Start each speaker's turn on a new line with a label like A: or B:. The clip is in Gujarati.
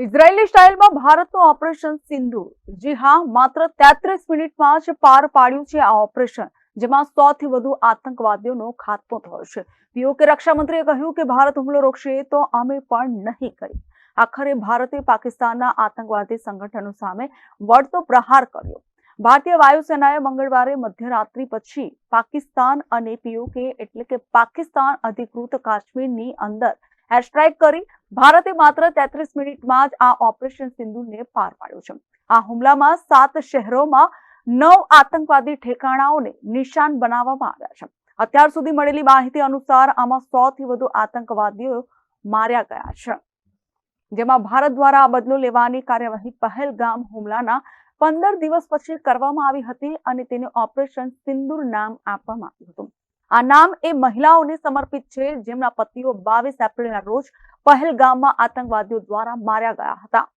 A: ઇઝરાયેલી સ્ટાઇલમાં ભારતનું ઓપરેશન સિંધુ જી હા, માત્ર તેત્રીસ મિનિટમાં જ પાર પાડ્યું છે આ ઓપરેશન, જેમાં સૌથી વધુ આતંકવાદીઓનો ખાત્મો થયો છે. પીઓકે રક્ષામંત્રીએ કહ્યું કે ભારત હુમલો રોકશે તો અમે પણ નહીં કરી. આખરે ભારતે પાકિસ્તાનના આતંકવાદી સંગઠનો સામે વળતો પ્રહાર કર્યો. ભારતીય વાયુસેનાએ મંગળવારે મધ્યરાત્રિ પછી પાકિસ્તાન અને પીઓકે એટલે કે પાકિસ્તાન અધિકૃત કાશ્મીરની અંદર એર સ્ટ્રાઇક કરી ભારતે માત્ર તેત્રીસ મિનિટમાં જ આ ઓપરેશન સિંધુને પાર પાડ્યું છે. આ હુમલામાં સાત શહેરોમાં નવ આતંકવાદી ઠેકાણાઓને નિશાન બનાવવામાં આવ્યા છે. અત્યાર સુધી મળેલી માહિતી અનુસાર આમાં સૌથી વધુ આતંકવાદીઓ માર્યા ગયા છે. જેમાં ભારત દ્વારા આ બદલો લેવાની કાર્યવાહી પહેલગામ હુમલાના પંદર દિવસ પછી કરવામાં આવી હતી અને તેને ઓપરેશન સિંદૂર નામ આપવામાં આવ્યું હતું. આ નામ એ મહિલાઓને સમર્પિત છે. જેમના પતિઓ બાવીસ એપ્રિલના રોજ પહેલગામમાં આતંકવાદીઓ દ્વારા માર્યા ગયા હતા.